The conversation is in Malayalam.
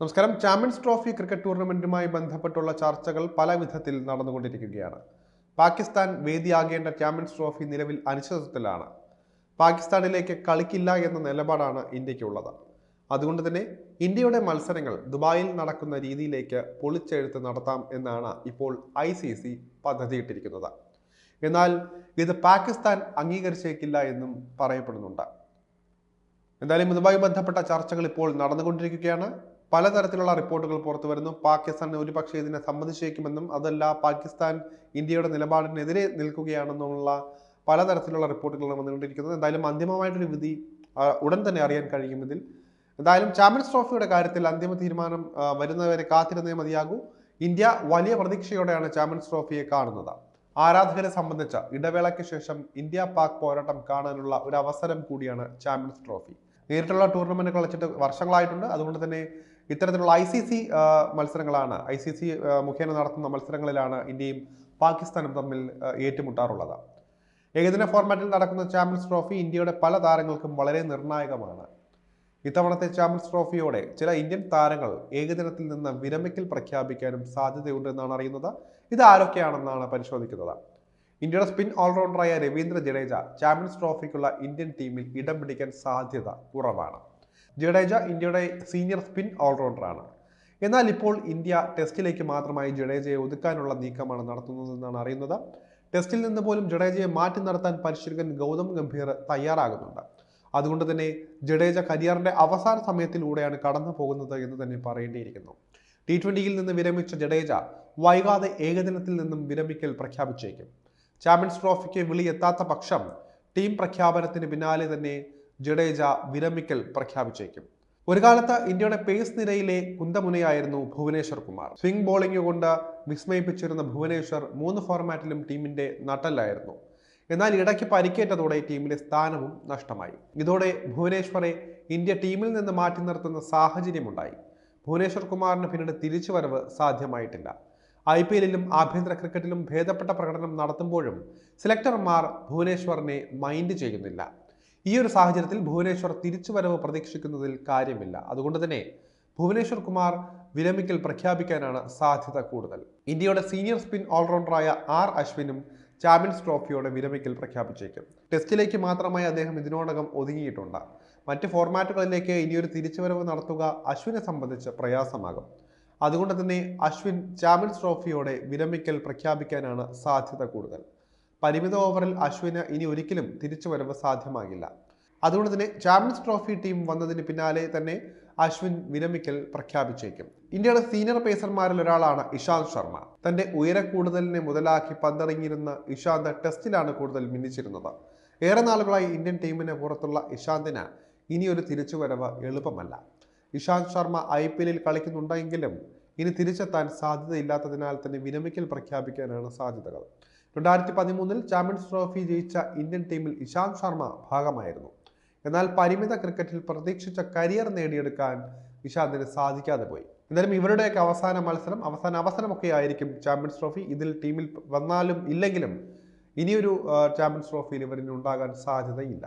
നമസ്കാരം. ചാമ്പ്യൻസ് ട്രോഫി ക്രിക്കറ്റ് ടൂർണമെന്റുമായി ബന്ധപ്പെട്ടുള്ള ചർച്ചകൾ പല വിധത്തിൽ നടന്നുകൊണ്ടിരിക്കുകയാണ്. പാകിസ്ഥാൻ വേദിയാകേണ്ട ചാമ്പ്യൻസ് ട്രോഫി നിലവിൽ അനിശ്ചിതത്വത്തിലാണ്. പാകിസ്ഥാനിലേക്ക് കളിക്കില്ല എന്ന നിലപാടാണ് ഇന്ത്യക്കുള്ളത് അതുകൊണ്ട് തന്നെ ഇന്ത്യയുടെ മത്സരങ്ങൾ ദുബായിൽ നടക്കുന്ന രീതിയിലേക്ക് പൊളിച്ചെഴുത്ത് നടത്താം എന്നാണ് ഇപ്പോൾ ഐ സി സി പദ്ധതിയിട്ടിരിക്കുന്നത്. എന്നാൽ ഇത് പാകിസ്ഥാൻ അംഗീകരിച്ചേക്കില്ല എന്നും പറയപ്പെടുന്നുണ്ട്. എന്തായാലും ഇതുമായി ബന്ധപ്പെട്ട ചർച്ചകൾ ഇപ്പോൾ നടന്നുകൊണ്ടിരിക്കുകയാണ്. പലതരത്തിലുള്ള റിപ്പോർട്ടുകൾ പുറത്തു വരുന്നു. പാകിസ്ഥാൻ ഒരുപക്ഷെ ഇതിനെ സമ്മതിച്ചേക്കുമെന്നും അതല്ല പാകിസ്ഥാൻ ഇന്ത്യയുടെ നിലപാടിനെതിരെ നിൽക്കുകയാണെന്നുള്ള പലതരത്തിലുള്ള റിപ്പോർട്ടുകൾ വന്നുകൊണ്ടിരിക്കുന്നത്. എന്തായാലും അന്തിമമായിട്ടൊരു വിധി ഉടൻ തന്നെ അറിയാൻ കഴിയും ഇതിൽ. എന്തായാലും ചാമ്പ്യൻസ് ട്രോഫിയുടെ കാര്യത്തിൽ അന്തിമ തീരുമാനം വരുന്നവരെ കാത്തിരുന്നേ മതിയാകൂ. ഇന്ത്യ വലിയ പ്രതീക്ഷയോടെയാണ് ചാമ്പ്യൻസ് ട്രോഫിയെ കാണുന്നത്. ആരാധകരെ സംബന്ധിച്ച ഇടവേളയ്ക്ക് ശേഷം ഇന്ത്യ പാക് പോരാട്ടം കാണാനുള്ള ഒരു അവസരം കൂടിയാണ് ചാമ്പ്യൻസ് ട്രോഫി. നേരിട്ടുള്ള ടൂർണമെന്റ് കളിച്ചിട്ട് വർഷങ്ങളായിട്ടുണ്ട്. അതുകൊണ്ട് തന്നെ ഇത്തരത്തിലുള്ള ഐ സി സി മത്സരങ്ങളാണ്. ഐ സി സി മുഖേന നടത്തുന്ന മത്സരങ്ങളിലാണ് ഇന്ത്യയും പാകിസ്ഥാനും തമ്മിൽ ഏറ്റുമുട്ടാറുള്ളത്. ഏകദിന ഫോർമാറ്റിൽ നടക്കുന്ന ചാമ്പ്യൻസ് ട്രോഫി ഇന്ത്യയുടെ പല താരങ്ങൾക്കും വളരെ നിർണായകമാണ്. ഇത്തവണത്തെ ചാമ്പ്യൻസ് ട്രോഫിയോടെ ചില ഇന്ത്യൻ താരങ്ങൾ ഏകദിനത്തിൽ നിന്ന് വിരമിക്കൽ പ്രഖ്യാപിക്കാനും സാധ്യതയുണ്ടെന്നാണ് അറിയുന്നത്. ഇത് ആരൊക്കെയാണെന്നാണ് പരിശോധിക്കുന്നത്. ഇന്ത്യയുടെ സ്പിൻ ഓൾറൗണ്ടറായ രവീന്ദ്ര ജഡേജ ചാമ്പ്യൻസ് ട്രോഫിക്കുള്ള ഇന്ത്യൻ ടീമിൽ ഇടം പിടിക്കാൻ സാധ്യത കുറവാണ്. ജഡേജ ഇന്ത്യയുടെ സീനിയർ സ്പിൻ ഓൾറൗണ്ടറാണ്. എന്നാൽ ഇപ്പോൾ ഇന്ത്യ ടെസ്റ്റിലേക്ക് മാത്രമായി ജഡേജയെ ഒതുക്കാനുള്ള നീക്കമാണ് നടത്തുന്നതെന്നാണ് അറിയുന്നത്. ടെസ്റ്റിൽ നിന്ന് പോലും ജഡേജയെ മാറ്റി നിർത്താൻ പരിശീലകൻ ഗൗതം ഗംഭീർ തയ്യാറാകുന്നുണ്ട്. അതുകൊണ്ട് തന്നെ ജഡേജ കരിയറിന്റെ അവസാന സമയത്തിലൂടെയാണ് കടന്നു പോകുന്നത് എന്ന് തന്നെ പറയേണ്ടിയിരിക്കുന്നു. ടി ട്വന്റിയിൽ നിന്ന് വിരമിച്ച ജഡേജ വൈകാതെ ഏകദിനത്തിൽ നിന്നും വിരമിക്കൽ പ്രഖ്യാപിച്ചേക്കും. ചാമ്പ്യൻസ് ട്രോഫിക്ക് വിളിയെത്താത്ത പക്ഷം ടീം പ്രഖ്യാപനത്തിന് പിന്നാലെ തന്നെ ജഡേജ വിരമിക്കൽ പ്രഖ്യാപിച്ചേക്കും. ഒരു കാലത്ത് ഇന്ത്യയുടെ പേസ് നിരയിലെ കുന്തമുനയായിരുന്നു ഭുവനേശ്വർ കുമാർ. സ്വിംഗ് ബോളിംഗ് കൊണ്ട് വിസ്മയിപ്പിച്ചിരുന്ന ഭുവനേശ്വർ മൂന്ന് ഫോർമാറ്റിലും ടീമിന്റെ നട്ടല്ലായിരുന്നു. എന്നാൽ ഇടയ്ക്ക് പരിക്കേറ്റതോടെ ടീമിലെ സ്ഥാനവും നഷ്ടമായി. ഇതോടെ ഭുവനേശ്വറെ ഇന്ത്യ ടീമിൽ നിന്ന് മാറ്റി നിർത്തുന്ന സാഹചര്യമുണ്ടായി. ഭുവനേശ്വർ കുമാറിന് പിന്നീട് തിരിച്ചുവരവ് സാധ്യമായിട്ടില്ല. ഐ പി എല്ലിലും ആഭ്യന്തര ക്രിക്കറ്റിലും ഭേദപ്പെട്ട പ്രകടനം നടത്തുമ്പോഴും സെലക്ടർമാർ ഭുവനേശ്വറിനെ മൈൻഡ് ചെയ്യുന്നില്ല. ഈ ഒരു സാഹചര്യത്തിൽ ഭുവനേശ്വർ തിരിച്ചുവരവ് പ്രതീക്ഷിക്കുന്നതിൽ കാര്യമില്ല. അതുകൊണ്ട് തന്നെ ഭുവനേശ്വർ കുമാർ വിരമിക്കൽ പ്രഖ്യാപിക്കാനാണ് സാധ്യത കൂടുതൽ. ഇന്ത്യയുടെ സീനിയർ സ്പിൻ ഓൾറൗണ്ടറായ ആർ അശ്വിനും ചാമ്പ്യൻസ് ട്രോഫിയോടെ വിരമിക്കൽ പ്രഖ്യാപിച്ചേക്കും. ടെസ്റ്റിലേക്ക് മാത്രമായി അദ്ദേഹം ഇതിനോടകം ഒതുങ്ങിയിട്ടുണ്ട്. മറ്റ് ഫോർമാറ്റുകളിലേക്ക് ഇനിയൊരു തിരിച്ചുവരവ് നടത്തുക അശ്വിനെ സംബന്ധിച്ച് പ്രയാസമാകും. അതുകൊണ്ട് തന്നെ അശ്വിൻ ചാമ്പ്യൻസ് ട്രോഫിയോടെ വിരമിക്കൽ പ്രഖ്യാപിക്കാനാണ് സാധ്യത കൂടുതൽ. പരിമിത ഓവറിൽ അശ്വിന് ഇനി ഒരിക്കലും തിരിച്ചു വരവ് സാധ്യമാകില്ല. അതുകൊണ്ട് തന്നെ ചാമ്പ്യൻസ് ട്രോഫി ടീം വന്നതിന് പിന്നാലെ തന്നെ അശ്വിൻ വിരമിക്കൽ പ്രഖ്യാപിച്ചേക്കും. ഇന്ത്യയുടെ സീനിയർ പേസർമാരിൽ ഒരാളാണ് ഇഷാന്ത് ശർമ്മ. തന്റെ ഉയര കൂടുതലിനെ മുതലാക്കി പന്തെറിഞ്ഞിരുന്ന ഇഷാന്ത് ടെസ്റ്റിലാണ് കൂടുതൽ മിന്നിച്ചിരുന്നത്. ഏറെ നാളുകളായി ഇന്ത്യൻ ടീമിന് പുറത്തുള്ള ഇഷാന്തിന് ഇനിയൊരു തിരിച്ചുവരവ് എളുപ്പമല്ല. ഇഷാന്ത് ശർമ്മ ഐ പി എല്ലിൽ കളിക്കുന്നുണ്ടെങ്കിലും ഇനി തിരിച്ചെത്താൻ സാധ്യതയില്ലാത്തതിനാൽ തന്നെ വിരമിക്കൽ പ്രഖ്യാപിക്കാനാണ് സാധ്യതകൾ. രണ്ടായിരത്തി പതിമൂന്നിൽ ചാമ്പ്യൻസ് ട്രോഫി ജയിച്ച ഇന്ത്യൻ ടീമിൽ ഇഷാന്ത് ശർമ്മ ഭാഗമായിരുന്നു. എന്നാൽ പരിമിത ക്രിക്കറ്റിൽ പ്രതീക്ഷിച്ച കരിയർ നേടിയെടുക്കാൻ ഇഷാന്തിന് സാധിക്കാതെ പോയി. എന്തായാലും ഇവരുടെയൊക്കെ അവസാന മത്സരം അവസാന അവസരമൊക്കെ ആയിരിക്കും ചാമ്പ്യൻസ് ട്രോഫി. ഇതിൽ ടീമിൽ വന്നാലും ഇല്ലെങ്കിലും ഇനിയൊരു ചാമ്പ്യൻസ് ട്രോഫിയിൽ ഇവരിന് ഉണ്ടാകാൻ സാധ്യതയില്ല.